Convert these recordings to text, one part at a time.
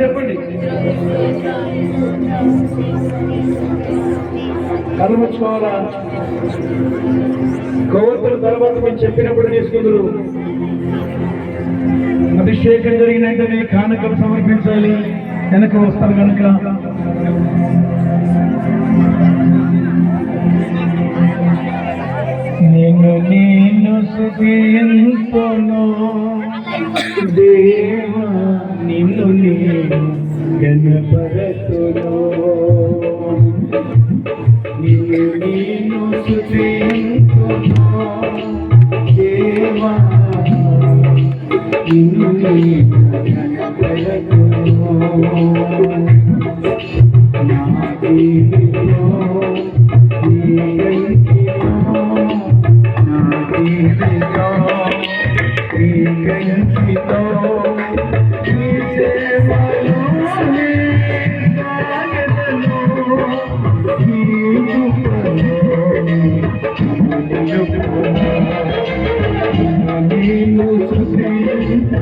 చెప్పండి. కలముచ్చుకోవాలా గౌరవ తర్వాత మీరు చెప్పినప్పుడు తీసుకుందరు అభిషేకం జరిగిన వెంటనే కానుకలు సమర్పించాలి. వెనక వస్తారు కనుక నిన్ను నేను సుఖింతును దేవా. నిన్ను నేను గణపరతును నిన్ను నేను సుఖింతును దేవా నిన్ను నేను నా నీ గంటిలో నా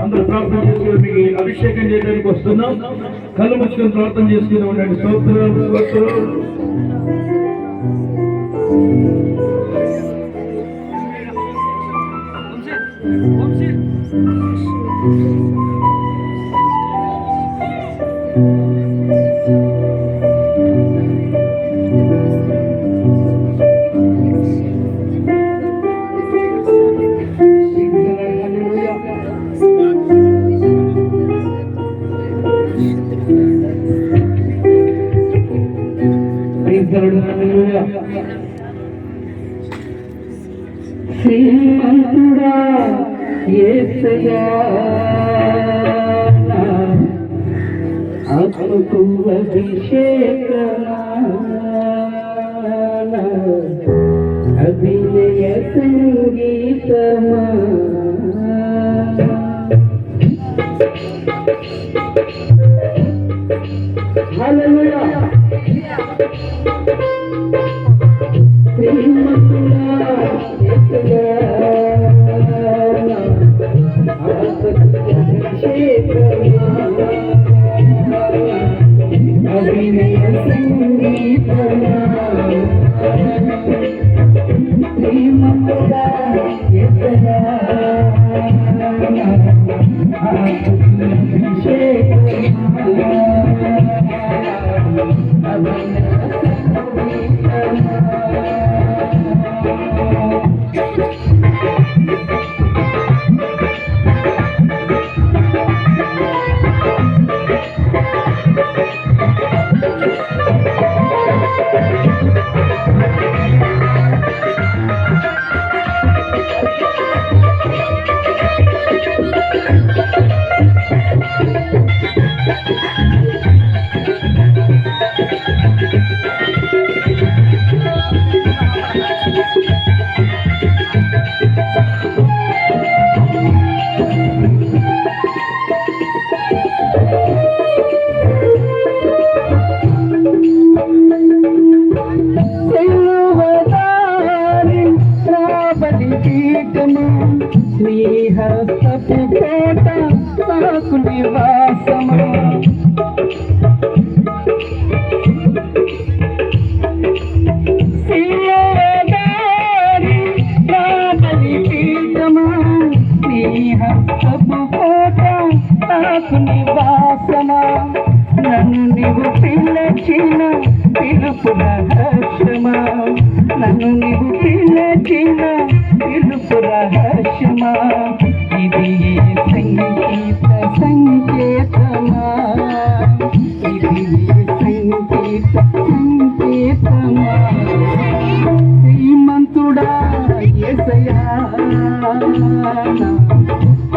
అందరూ ప్రార్థన చేసుకుని అభిషేకం చేయడానికి వస్తున్నాం కళ్ళు ముచ్చుకొని ప్రార్థన చేసుకుని ఉండండి స్తోత్రాలు ఆత్మకు అభిషేకమా అభినయ సంగీతమా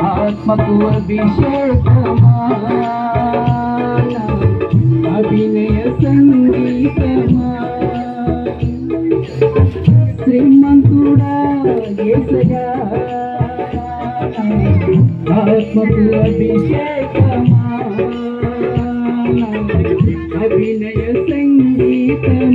ఆత్మకు అభిషేకమా అభినయ సంగీతమా శ్రీమంతుడా యేసయ్యా ఆత్మకు అభిషేకమా అభినయ సంగీతమా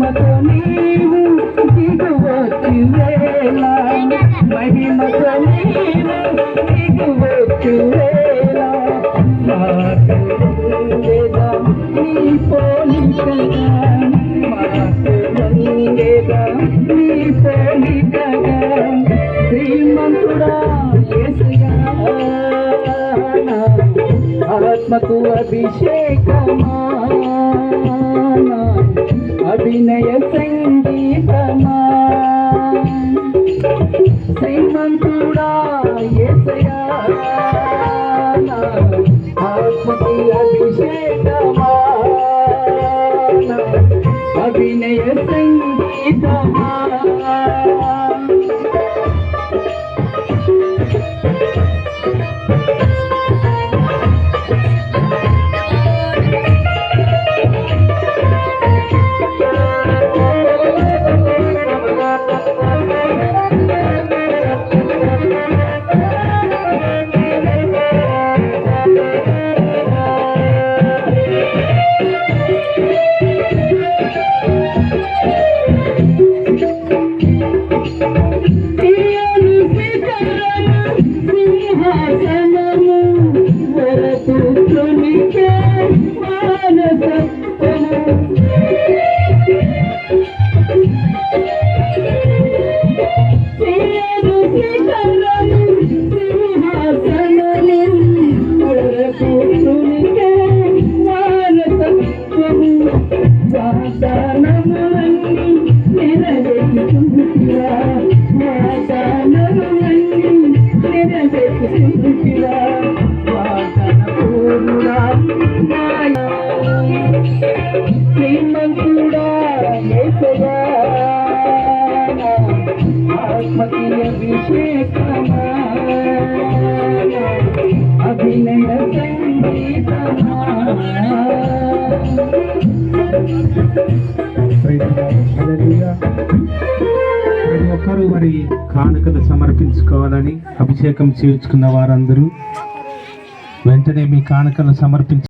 మహిమతో నీవు దిగువచ్చు వేళ మహిమతో నీవు దిగువచ్చు వేళ నీ పోలికగా. నీ పోలికగా. శ్రీమంతుడా ఆత్మకు అభిషేకమా. అభినయ సంగీతమా శ్రీమంతుడా యేసయ్యా అభినయ ప్రతి ఒక్కరూ మరి కానుకలు సమర్పించుకోవాలని అభిషేకం చేయించుకున్న వారందరూ వెంటనే మీ కానుకలు సమర్పించ